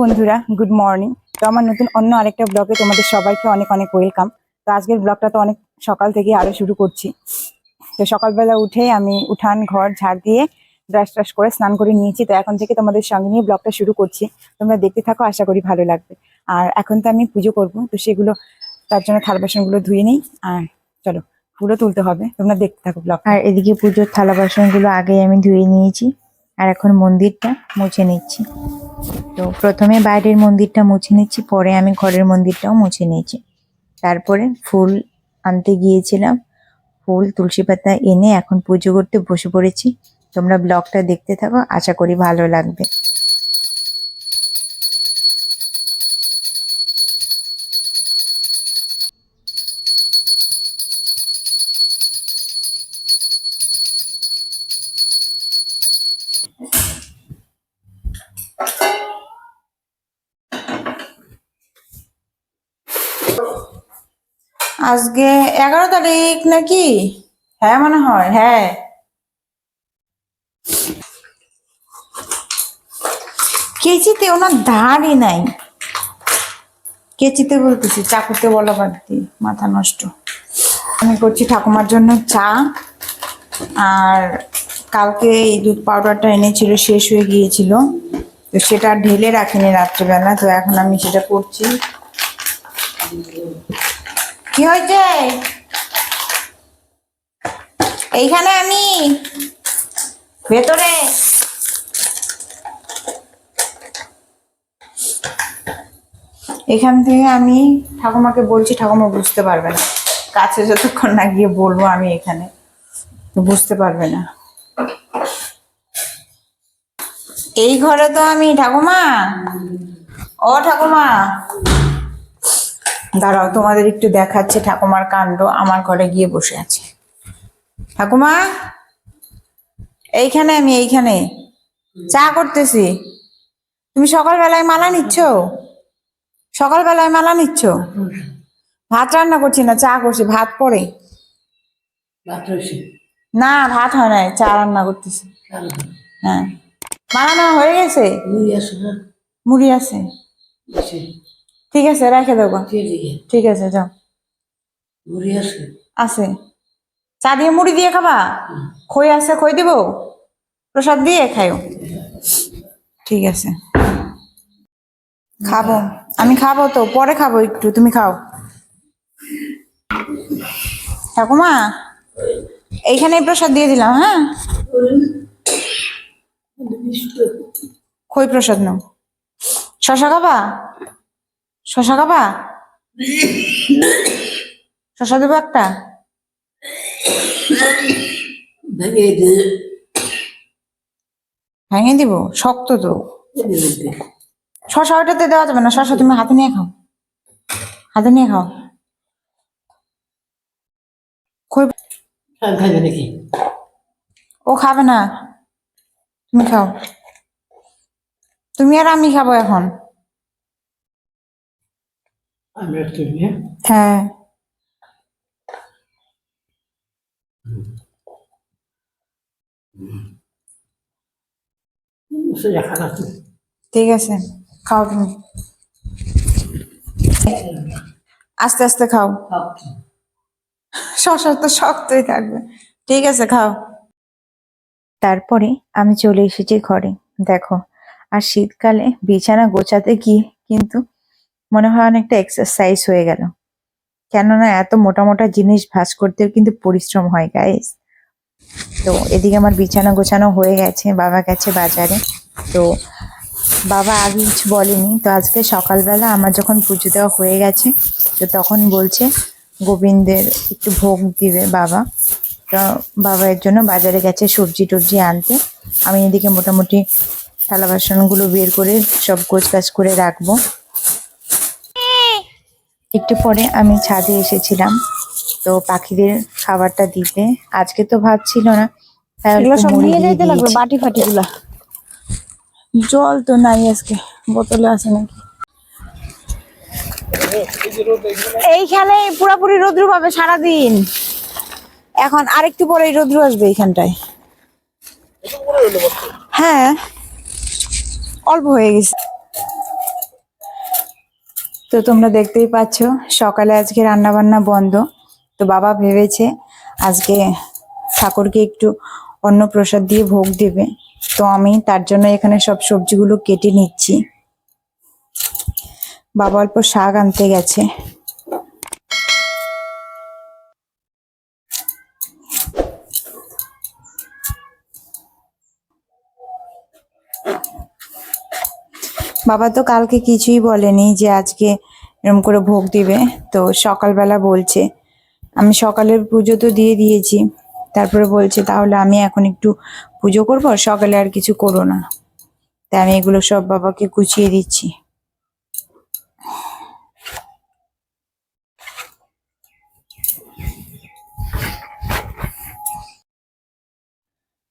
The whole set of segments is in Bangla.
বন্ধুরা গুড মর্নিং তো আমার নতুন অন্য আরেকটা ব্লগে তোমাদের সবাইকে অনেক অনেক ওয়েলকাম তো আজকের ব্লগটা তো অনেক সকাল থেকে আরও শুরু করছি। তো সকালবেলা উঠে আমি উঠান, ঘর, ঝাড় দিয়ে ব্রাশ ট্রাশ করে স্নান করে নিয়েছি। তো এখন থেকে তোমাদের সঙ্গে নিয়ে ব্লগটা শুরু করছি। তোমরা দেখতে থাকো, আশা করি ভালো লাগবে। আর এখন তো আমি পুজো করব, তো সেগুলো তার জন্য থালা বাসনগুলো ধুয়ে নিই। আর চলো, ফুলও তুলতে হবে। তোমরা দেখতে থাকো ব্লগ আর এদিকে পুজোর থালা বাসনগুলো আগেই আমি ধুয়ে নিয়েছি। আর এখন মন্দিরটা মুছে নিচ্ছি। তো প্রথমে বাইরের মন্দিরটা মুছে নিচ্ছি, পরে আমি ঘরের মন্দিরটাও মুছে নিয়েছি। তারপরে ফুল আনতে গিয়েছিলাম, ফুল, তুলসী পাতা এনে এখন পুজো করতে বসে পড়েছি। তোমরা ব্লগটা দেখতে থাকো, আশা করি ভালো লাগবে। আজকে এগারো তারিখ নাকি? হ্যাঁ মনে হয় হ্যাঁ। কেচিতে ওনার ধারই নাই। কেচিতে বলতেছি, চাকুতে বলা বাদ মাথা নষ্ট। আমি করছি ঠাকুমার জন্য চা, আর কালকে এই দুধ পাউডারটা এনেছিল, শেষ হয়ে গিয়েছিল। তো সেটা ঢেলে রাখিনি রাত্রিবেলা, তো এখন আমি সেটা করছি। কি হয়েছে? এইখানে আমি। ভেতরে। এখান থেকে আমি ঠাকুমাকে বলছি, ঠাকুমা বুঝতে পারবে না। কাছে যতক্ষণ না গিয়ে বলব আমি এখানে। বুঝতে পারবে না। এই ঘরে তো আমি ঠাকুমা। ও ঠাকুমা। দাঁড়াও তোমাদের একটু দেখাচ্ছে ঠাকুমার কাণ্ড আমার ঘরে গিয়ে বসে আছে। ঠাকুমা এইখানে আমি এইখানে। চা করতেছি। তুমি সকালবেলায় মালা নিচ্ছ? সকালবেলায় মালা নিচ্ছ? ভাত রান্না করছি না চা করছি ভাত পরে। না ভাত হয় নাই চা রান্না করতেছি। হ্যাঁ। মালা নেওয়া হয়ে গেছে? মুড়ি আছে। ঠিক আছে রেখে দেবো। ঠিক আছে যাও। আছে। চা দিয়ে মুড়ি দিয়ে খাবা? খই আছে খই দিব? প্রসাদ দিয়ে খাইও। ঠিক আছে। খাব। আমি খাব তো পরে খাব একটু তুমি খাও। ঠাকুমা এইখানে প্রসাদ দিয়ে দিলাম হ্যাঁ? খই প্রসাদ নাও। শশা খাবা? শশা খাবা? শশা দেবো একটা। ভেঙে দিব শক্ত তো। শশা ওটাতে দেওয়া যাবে না শশা তুমি হাতে নিয়ে খাও। হাতে নিয়ে খাও। নাকি? ও খাবে না। তুমি খাও। তুমি আর আমি খাব এখন। হ্যাঁ। ঠিক আছে খাও তুমি। আস্তে আস্তে খাও। শশা তো শক্তই থাকবে। ঠিক আছে খাও। তারপরে আমি চলে এসেছি ঘরে। দেখো আর শীতকালে বিছানা গোছাতে গিয়ে কিন্তু মনে হয় অনেকটা এক্সারসাইজ হয়ে গেল। কেননা এত মোটা মোটা জিনিস ভাঁজ করতেও কিন্তু পরিশ্রম হয় গাইস তো এদিকে আমার বিছানা গোছানো হয়ে গেছে, বাবা গেছে বাজারে। তো বাবা আগে কিছু বলেনি। তো আজকে সকালবেলা আমার যখন পুজো দেওয়া হয়ে গেছে, তো তখন বলছে গোবিন্দের একটু ভোগ দিবে বাবা। তো বাবা এর জন্য বাজারে গেছে সবজি টবজি আনতে। আমি এদিকে মোটামুটি থালা বাসনগুলো বের করে সব গোছ গাছ করে রাখব। একটু পরে আমি ছাদে এসেছিলাম। তো পাখিদের খাবারটা দিতে। আজকে তো ভাত ছিল না সব নিয়ে যাইতে বাটি ফাটি গুলা জল তো নাই আজকে বোতলে আছে নাকি? এইখানে পুরাপুরি রোদ্রু পাবে সারাদিন। এখন আরেকটু পরে রোদ্রু আসবে এইখানটায়। হ্যাঁ অল্প হয়ে গেছে। তো তোমরা দেখতেই পাচ্ছ, সকালে আজকে রান্না বান্না বন্ধ। তো বাবা ভেবেছে আজকে ঠাকুরকে একটু অন্য প্রসাদ দিয়ে ভোগ দেবে। তো আমি তার জন্য এখানে সব সবজিগুলো কেটে নিচ্ছি। বাবা অল্প শাক আনতে গেছে। বাবা তো কালকে কিছুই বলেনি যে আজকে এরকম করে ভোগ দিবে। তো সকালবেলা বলছে, আমি সকালের পুজো তো দিয়ে দিয়েছি। তারপরে বলছে, তাহলে আমি এখন একটু পুজো করব, সকালে আর কিছু করো না। তাই আমি এগুলো সব বাবাকে গুছিয়ে দিচ্ছি।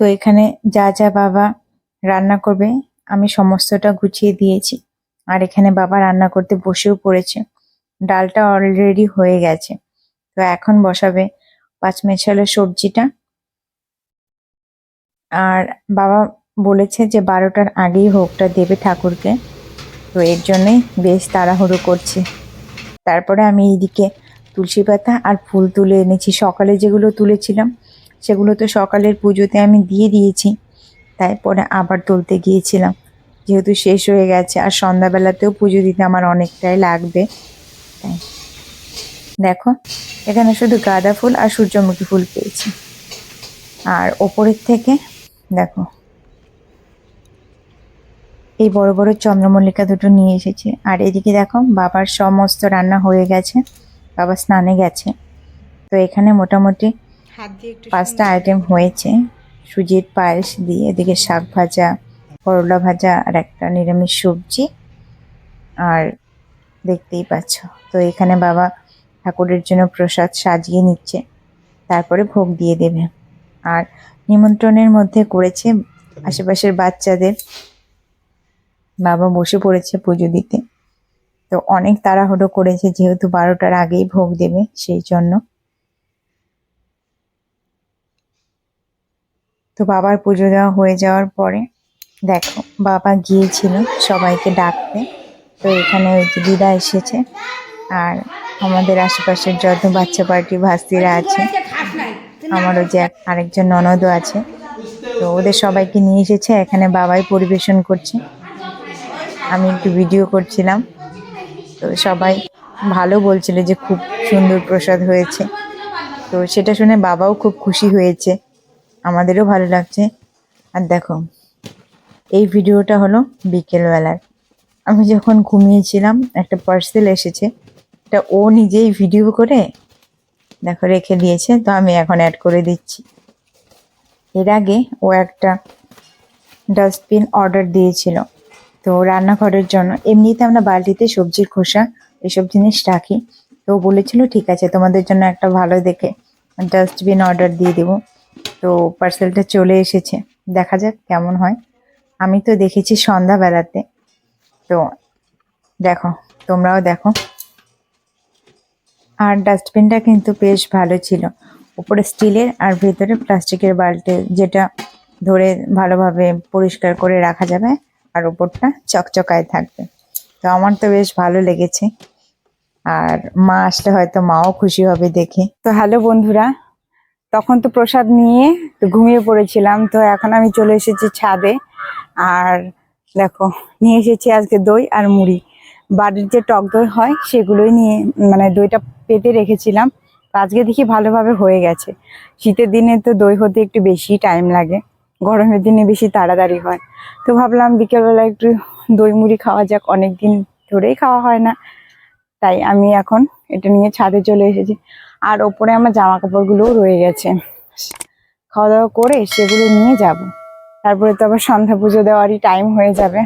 তো এখানে যা যা বাবা রান্না করবে আমি সমস্তটা গুছিয়ে দিয়েছি। আর এখানে বাবা রান্না করতে বসেও পড়েছে। ডালটা অলরেডি হয়ে গেছে। তো এখন বসাবে পাঁচমেশালের সবজিটা। আর বাবা বলেছে যে বারোটার আগেই হোকটা দেবে ঠাকুরকে। তো এর জন্যই বেশ তাড়াহুড়ো করছে। তারপরে আমি এইদিকে তুলসী পাতা আর ফুল তুলে এনেছি। সকালে যেগুলো তুলেছিলাম, সেগুলো তো সকালের পুজোতে আমি দিয়ে দিয়েছি। তাই পরে আবার তুলতে গিয়েছিলাম। যেহেতু শেষ হয়ে গেছে আর সন্ধ্যাবেলাতেও পুজো দিতে আমার অনেকটাই লাগবে। তাই। দেখো এখানে শুধু গাঁদা ফুল আর সূর্যমুখী ফুল পেয়েছি। আর ওপরের থেকে দেখো এই বড় বড় চন্দ্রমল্লিকা দুটো নিয়ে এসেছে। আর এদিকে দেখো বাবার সমস্ত রান্না হয়ে গেছে বাবা স্নানে গেছে। তো এখানে মোটামুটি পাঁচটা আইটেম হয়েছে। সুজির পায়েস দিয়ে এদিকে শাক ভাজা, করলা ভাজা আর একটা নিরামিষ সবজি। আর দেখতেই পাচ্ছ, তো এখানে বাবা ঠাকুরের জন্য প্রসাদ সাজিয়ে নিচ্ছে, তারপরে ভোগ দিয়ে দেবে। আর নিমন্ত্রণের মধ্যে করেছে আশেপাশের বাচ্চাদের। বাবা বসে পড়েছে পুজো দিতে। তো অনেক তাড়াহুড়ো করেছে, যেহেতু বারোটার আগেই ভোগ দেবে, সেই জন্য তো বাবার পুজো দেওয়া হয়ে যাওয়ার পরে, দেখো, বাবা গিয়েছিল সবাইকে ডাকতে। তো এখানে ওই যে দিদা এসেছে আর আমাদের আশেপাশের যত বাচ্চা পার্টি ভাস্তিরা আছে, আমার ওই যে আরেকজন ননদও আছে, তো ওদের সবাইকে নিয়ে এসেছে, এখানে বাবাই পরিবেশন করছে। আমি একটু ভিডিও করছিলাম, তো সবাই ভালো বলছিল যে খুব সুন্দর প্রসাদ হয়েছে। তো সেটা শুনে বাবাও খুব খুশি হয়েছে। আমাদেরও ভালো লাগছে। আর দেখো, এই ভিডিওটা হলো বিকেলবেলার আমি যখন ঘুমিয়েছিলাম, একটা পার্সেল এসেছে এটা ও নিজেই ভিডিও করে, দেখো, রেখে দিয়েছে, তো আমি এখন অ্যাড করে দিচ্ছি। এর আগে ও একটা ডাস্টবিন অর্ডার দিয়েছিল, তো রান্নাঘরের জন্য। এমনিতে আমরা বালতিতে সবজির খোসা, এসব জিনিস রাখি, তো বলেছিল, ঠিক আছে, তোমাদের জন্য একটা ভালো দেখে ডাস্টবিন অর্ডার দিয়ে দেবো। তো পার্সেলটা চলে এসেছে। দেখা যাক কেমন হয়। আমি তো দেখেছি সন্ধ্যাবেলাতে। তো দেখো, তোমরাও দেখো। আর ডাস্টবিনটা কিন্তু বেশ ভালো ছিল। উপরে স্টিলের আর ভেতরে প্লাস্টিকের বালতি, যেটা ধরে ভালোভাবে পরিষ্কার করে রাখা যাবে আর উপরটা চকচকায় থাকবে। তো আমার তো বেশ ভালো লেগেছে। আর মা আসলে হয়তো মাও খুশি হবে দেখে। তো হ্যালো বন্ধুরা তখন তো প্রসাদ নিয়ে তো ঘুমিয়ে পড়েছিলাম, তো এখন আমি চলে এসেছি ছাদে। আর দেখো, নিয়ে এসেছি আজকে দই আর মুড়ি। বাড়ির যে টক দই হয়, সেগুলোই নিয়ে মানে দইটা পেতে রেখেছিলাম। আজকে দেখি ভালোভাবে হয়ে গেছে। শীতের দিনে তো দই হতে একটু বেশি টাইম লাগে, গরমের দিনে বেশি তাড়াতাড়ি হয়। তো ভাবলাম বিকেলবেলা একটু দই মুড়ি খাওয়া যাক অনেক দিন ধরেই খাওয়া হয় না। তাই আমি এখন এটা নিয়ে ছাদে চলে এসেছি। আর ওপরে আমার জামা কাপড়গুলোও রয়ে গেছে। খাওয়া দাওয়া করে সেগুলো নিয়ে যাব। তারপরে তো আবার সন্ধ্যা পুজো দেওয়ারই টাইম হয়ে যাবে।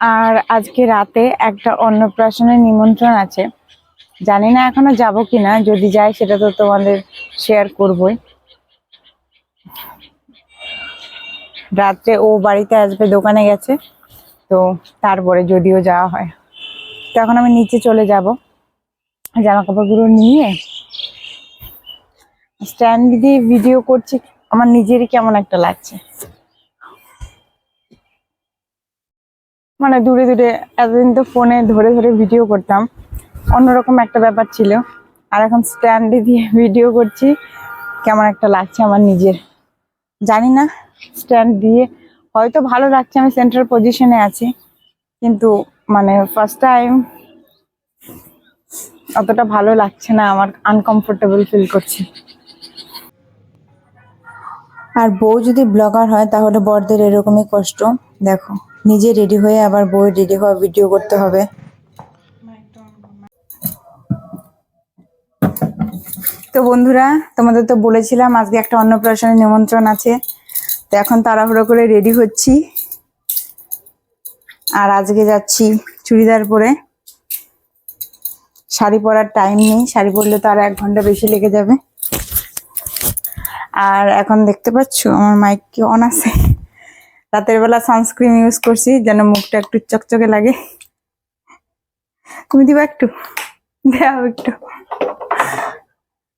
আর আজকে রাতে একটা অন্নপ্রাশনের নিমন্ত্রণ আছে। জানি না এখনও যাব কিনা, যদি যাই সেটা তো তোমাদের শেয়ার করবই। রাত্রে ও বাড়িতে আসবে, দোকানে গেছে, তো তারপরে যদিও যাওয়া হয়। তো এখন আমি নিচে চলে যাব। জামা কাপড়গুলো নিয়ে স্ট্যান্ড দিয়ে ভিডিও করছি। আমার নিজেরই কেমন একটা লাগছে। মানে দূরে দূরে এতদিন তো ফোনে ধরে ধরে ভিডিও করতাম। অন্যরকম একটা ব্যাপার ছিল। আর এখন স্ট্যান্ডে দিয়ে ভিডিও করছি। কেমন একটা লাগছে আমার নিজের। জানি না স্ট্যান্ড দিয়ে হয়তো ভালো লাগছে আমি সেন্ট্রাল পজিশনে আছি। কিন্তু মানে ফার্স্ট টাইম অতটা ভালো লাগছে না, আমার আনকমফোর্টেবল ফিল করছি। আর বউ যদি ব্লগার হয়, তাহলে বরদের এরকমই কষ্ট। দেখো, নিজে রেডি হয়ে আবার বউ রেডি হওয়া ভিডিও করতে হবে। তো বন্ধুরা, তোমাদের তো বলেছিলাম, আজকে একটা অন্নপ্রাশনের নিমন্ত্রণ আছে। তো এখন তাড়াহুড়ো করে রেডি হচ্ছি। আর আজকে যাচ্ছি চুড়িদার পরে। শাড়ি পরার টাইম নেই। শাড়ি পরলে তো আর এক ঘণ্টা বেশি লেগে যাবে। আর এখন দেখতে পাচ্ছ, আমার মাইক কি অন আছে? রাতের বেলা সানস্ক্রিন ইউজ করছি, যেন মুখটা একটু চকচকে লাগে। তুমি দিবা একটু? দেও একটু।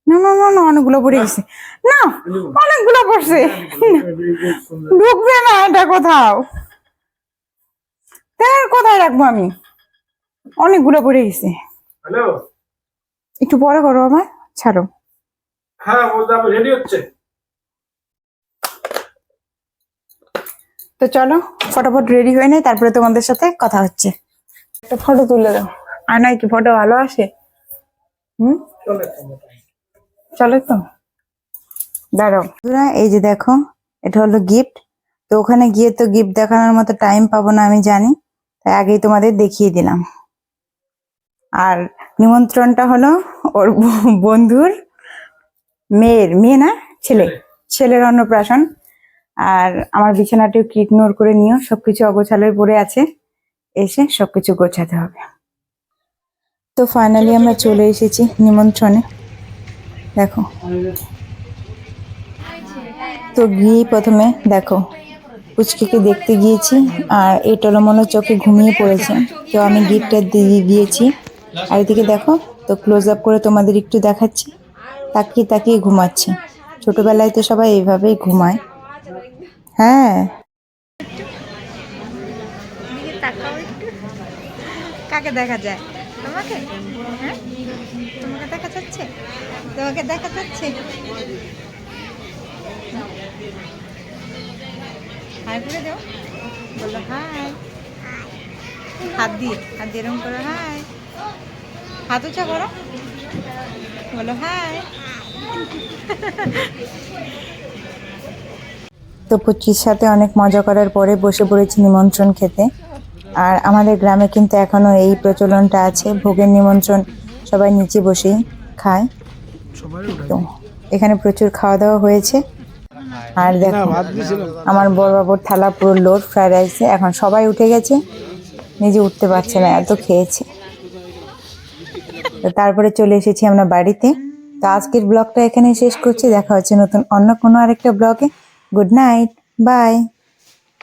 না না না না, অনেকগুলো পড়ে গেছে। না, অনেকগুলো পড়ছে ঢুকবে না এটা কোথাও। কোথায় রাখব আমি? অনেকগুলো পড়ে গেছে। হ্যালো? একটু পরে করো আমার ছাড়ো। হ্যাঁ আমি রেডি হচ্ছে? তো চলো ফটাফট রেডি হয়ে নেই তারপরে তোমাদের সাথে কথা হচ্ছে। একটা ফটো তুলে দাও। আর নয় কি ফটো ভালো আসে? হুম? চলে তো। দাঁড়াও। এই যে দেখো এটা হলো গিফট তো ওখানে গিয়ে তো গিফট দেখানোর মতো টাইম পাবো না আমি জানি। তাই আগেই তোমাদের দেখিয়ে দিলাম। আর নিমন্ত্রণটা হলো ওর বন্ধুর মেয়ের মেয়ে না? ছেলে। ছেলের অন্নপ্রাশন। আর আমার বিছানাটিও কি ইগনোর করে নিও সবকিছু অগোছালোয় পড়ে আছে। এসে সবকিছু গোছাতে হবে। তো ফাইনালি আমরা চলে এসেছি নিমন্ত্রণে। দেখো। তো গিয়ে প্রথমে দেখো পুচকিকে দেখতে গিয়েছি। আর এই টলমলো চোখে ঘুমিয়ে পড়েছে। তো আমি গিফটটা দিয়ে গিয়েছি। আর এদিকে দেখো, তো ক্লোজ আপ করে তোমাদের একটু দেখাচ্ছি। তাকিয়ে তাকিয়ে ঘুমাচ্ছে। ছোটবেলায় তো সবাই এইভাবেই ঘুমায়। হ্যাঁ। কাকে দেখা যায়? তোমাকে? হ্যাঁ? তোমাকে দেখা যাচ্ছে? তোমাকে দেখা যাচ্ছে? হাই করে দাও। বলো হাই। হাত দিয়ে হাত দিয়ে এরকম করো হাই। হাত উঁচা করো। বলো হাই। তো পুচির সাথে অনেক মজা করার পরে বসে পড়েছি নিমন্ত্রণ খেতে। আর আমাদের গ্রামে কিন্তু এখনও এই প্রচলনটা আছে। ভোগের নিমন্ত্রণ সবাই নিচে বসেই খায়। তো এখানে প্রচুর খাওয়া দাওয়া হয়েছে। আর দেখো আমার বড় বাবুর থালা পুরো লোড ফ্রাইড রাইসে এখন সবাই উঠে গেছে নিজে উঠতে পারছে না এত খেয়েছে। তো তারপরে চলে এসেছি আমরা বাড়িতে। তো আজকের ব্লগটা এখানে শেষ করছি। দেখা হচ্ছে নতুন অন্য কোনো আরেকটা ব্লগে। Good night. বাই।